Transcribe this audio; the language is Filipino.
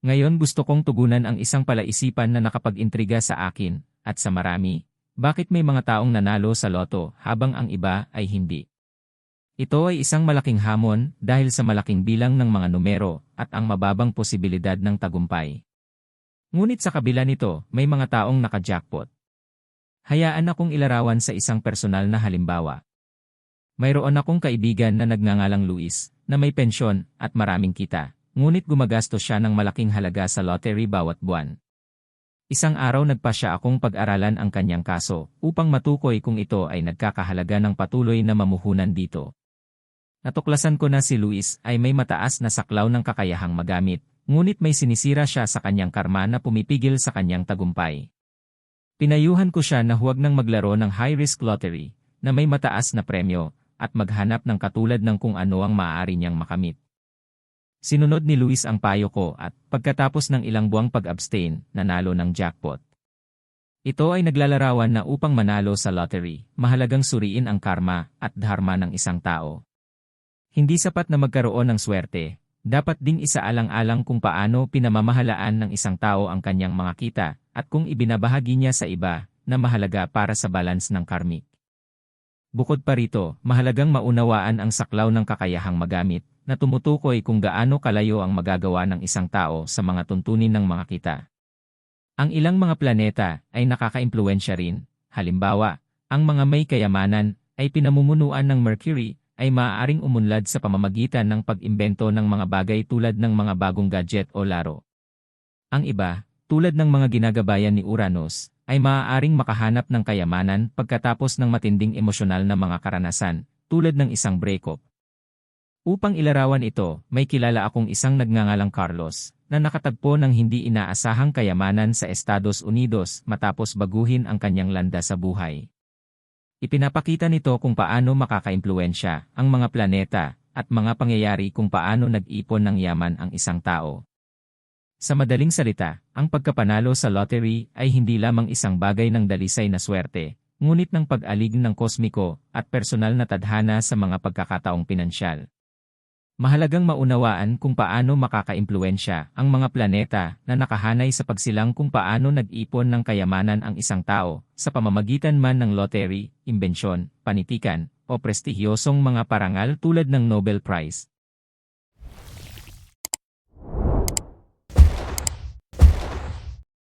Ngayon gusto kong tugunan ang isang palaisipan na nakapag-intriga sa akin, at sa marami. Bakit may mga taong nanalo sa loto habang ang iba ay hindi? Ito ay isang malaking hamon dahil sa malaking bilang ng mga numero at ang mababang posibilidad ng tagumpay. Ngunit sa kabila nito, may mga taong naka-jackpot. Hayaan akong ilarawan sa isang personal na halimbawa. Mayroon akong kaibigan na nagngangalang Luis, na may pensyon at maraming kita, ngunit gumagastos siya ng malaking halaga sa lottery bawat buwan. Isang araw nagpa siya akong pag-aralan ang kanyang kaso upang matukoy kung ito ay nagkakahalaga ng patuloy na mamuhunan dito. Natuklasan ko na si Luis ay may mataas na saklaw ng kakayahang magamit, ngunit may sinisira siya sa kanyang karma na pumipigil sa kanyang tagumpay. Pinayuhan ko siya na huwag nang maglaro ng high-risk lottery, na may mataas na premyo, at maghanap ng katulad ng kung ano ang maaari niyang makamit. Sinunod ni Luis ang payo ko at pagkatapos ng ilang buwang pag-abstain, nanalo ng jackpot. Ito ay naglalarawan na upang manalo sa lottery, mahalagang suriin ang karma at dharma ng isang tao. Hindi sapat na magkaroon ng swerte, dapat ding isaalang-alang kung paano pinamamahalaan ng isang tao ang kanyang mga kita at kung ibinabahagi niya sa iba na mahalaga para sa balance ng karmic. Bukod pa rito, mahalagang maunawaan ang saklaw ng kakayahang magamit na tumutukoy kung gaano kalayo ang magagawa ng isang tao sa mga tuntunin ng mga kita. Ang ilang mga planeta ay nakakaimpluensya rin, halimbawa, ang mga may kayamanan ay pinamumunuan ng Mercury ay maaaring umunlad sa pamamagitan ng pag-imbento ng mga bagay tulad ng mga bagong gadget o laro. Ang iba, tulad ng mga ginagabayan ni Uranus, ay maaaring makahanap ng kayamanan pagkatapos ng matinding emosyonal na mga karanasan, tulad ng isang breakup. Upang ilarawan ito, may kilala akong isang nagngangalang Carlos, na nakatagpo ng hindi inaasahang kayamanan sa Estados Unidos matapos baguhin ang kanyang landa sa buhay. Ipinapakita nito kung paano makakaimpluensya ang mga planeta at mga pangyayari kung paano nag-ipon ng yaman ang isang tao. Sa madaling salita, ang pagkapanalo sa lottery ay hindi lamang isang bagay ng dalisay na swerte, ngunit ng pag-alig ng kosmiko at personal na tadhana sa mga pagkakataong pinansyal. Mahalagang maunawaan kung paano makakaimpluensya ang mga planeta na nakahanay sa pagsilang kung paano nag-ipon ng kayamanan ang isang tao sa pamamagitan man ng lottery, imbensyon, panitikan, o prestihiyosong mga parangal tulad ng Nobel Prize.